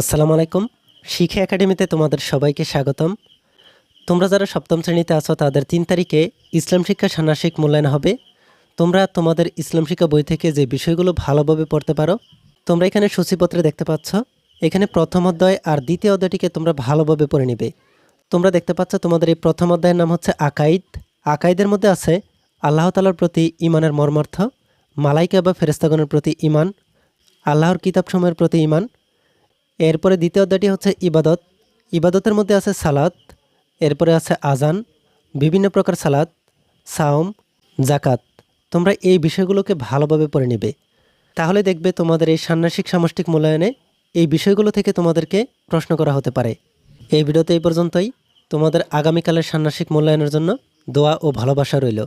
আসসালামু আলাইকুম। শিখা একাডেমিতে তোমাদের সবাইকে স্বাগতম। তোমরা যারা সপ্তম শ্রেণীতে আছো, তাদের তিন তারিখে ইসলাম শিক্ষা ষান্মাসিক মূল্যায়ন হবে। তোমরা তোমাদের ইসলাম শিক্ষা বই থেকে যে বিষয়গুলো ভালোভাবে পড়তে পারো, তোমরা এখানে সূচিপত্রে দেখতে পাচ্ছ। এখানে প্রথম অধ্যায় আর দ্বিতীয় অধ্যায়টিকে তোমরা ভালোভাবে পড়ে নিবে। তোমরা দেখতে পাচ্ছ তোমাদের এই প্রথম অধ্যায়ের নাম হচ্ছে আকাইদ। আকাইদের মধ্যে আছে আল্লাহ তালার প্রতি ইমানের মর্মার্থ, মালাইকা বা ফেরেস্তাগণের প্রতি ইমান আল্লাহর কিতাবসমূহের প্রতি ইমান এরপরে দ্বিতীয় অধ্যায়টি হচ্ছে ইবাদত। ইবাদতের মধ্যে আছে সালাত, এরপরে আছে আজান, বিভিন্ন প্রকার সালাত, সাওম জাকাত তোমরা এই বিষয়গুলোকে ভালোভাবে পড়ে নেবে। তাহলে দেখবে তোমাদের এই ষান্মাসিক সামষ্টিক মূল্যায়নে এই বিষয়গুলো থেকে তোমাদেরকে প্রশ্ন করা হতে পারে। এই ভিডিওতে এই পর্যন্তই। তোমাদের আগামীকালের ষান্মাসিক মূল্যায়নের জন্য দোয়া ও ভালোবাসা রইল।